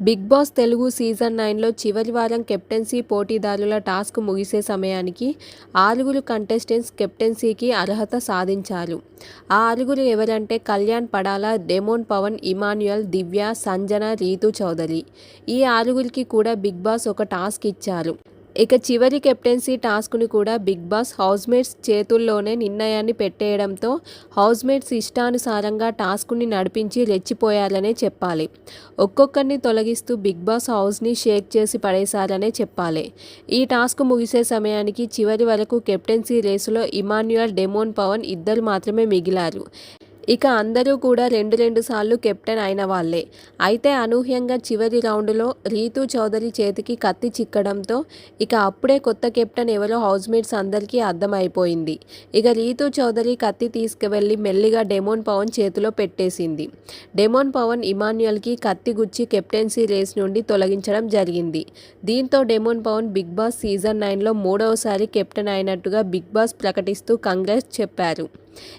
Big boss Telugu season నైన్లో చివరి వారం కెప్టెన్సీ పోటీదారుల టాస్క్ ముగిసే సమయానికి ఆరుగురు కంటెస్టెంట్స్ కెప్టెన్సీకి అర్హత సాధించారు. ఆ ఆరుగురు ఎవరంటే కళ్యాణ్ పడాల డెమోన్ పవన్ ఇమాన్యుయల్ దివ్య సంజన రీతు చౌదరి. ఈ ఆరుగురికి కూడా బిగ్ బాస్ ఒక టాస్క్ ఇచ్చారు. ఇక చివరి కెప్టెన్సీ టాస్క్ని కూడా బిగ్ బాస్ హౌస్మేట్స్ చేతుల్లోనే నిర్ణయాన్ని పెట్టేయడంతో హౌస్మేట్స్ ఇష్టానుసారంగా టాస్క్ని నడిపించి రెచ్చిపోయారనే చెప్పాలి. ఒక్కొక్కరిని తొలగిస్తూ బిగ్ బాస్ హౌస్ని షేక్ చేసి పడేశారనే చెప్పాలి. ఈ టాస్క్ ముగిసే సమయానికి చివరి వరకు కెప్టెన్సీ రేసులో ఇమాన్యుయల్ డెమోన్ పవన్ ఇద్దరు మాత్రమే మిగిలారు. ఇక అందరూ కూడా రెండు రెండు సార్లు కెప్టెన్ అయిన వాళ్ళే. అయితే అనూహ్యంగా చివరి రౌండ్లో రీతూ చౌదరి చేతికి కత్తి చిక్కడంతో ఇక అప్పుడే కొత్త కెప్టెన్ ఎవరో హౌస్మేట్స్ అందరికీ అర్థమైపోయింది. ఇక రీతూ చౌదరి కత్తి తీసుకువెళ్ళి మెల్లిగా డెమోన్ పవన్ చేతిలో పెట్టేసింది. డెమోన్ పవన్ ఇమాన్యుయల్కి కత్తి గుచ్చి కెప్టెన్సీ రేస్ నుండి తొలగించడం జరిగింది. దీంతో Demon Pavan Big Boss season నైన్లో మూడవసారి కెప్టెన్ అయినట్టుగా బిగ్ బాస్ ప్రకటిస్తూ కంగ్రెస్ చెప్పారు.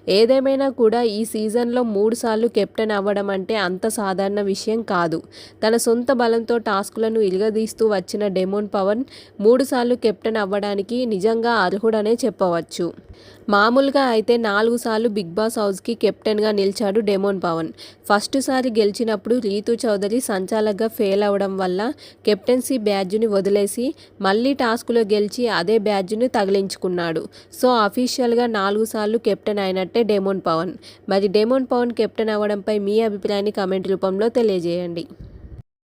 ఏదేమైనా కూడా ఈ సీజన్లో మూడుసార్లు కెప్టెన్ అవ్వడం అంటే అంత సాధారణ విషయం కాదు. తన సొంత బలంతో టాస్కులను ఇలుగదీస్తూ వచ్చిన డెమోన్ పవన్ మూడుసార్లు కెప్టెన్ అవ్వడానికి నిజంగా అర్హుడనే చెప్పవచ్చు. మామూలుగా అయితే నాలుగు సార్లు బిగ్ బాస్ హౌస్కి కెప్టెన్గా నిలిచాడు డెమోన్ పవన్. ఫస్ట్ సారి గెలిచినప్పుడు రీతు చౌదరి సంచాలకగా ఫెయిల్ అవ్వడం వల్ల కెప్టెన్సీ బ్యాడ్జ్ని వదిలేసి మళ్ళీ టాస్క్లో గెలిచి అదే బ్యాడ్జ్ని తగిలించుకున్నాడు. సో అఫీషియల్గా నాలుగు సార్లు కెప్టెన్ అయినట్టే డెమోన్ పవన్. మరి డెమోన్ పవన్ కెప్టెన్ అవ్వడంపై మీ అభిప్రాయాన్ని కామెంట్ రూపంలో తెలియజేయండి.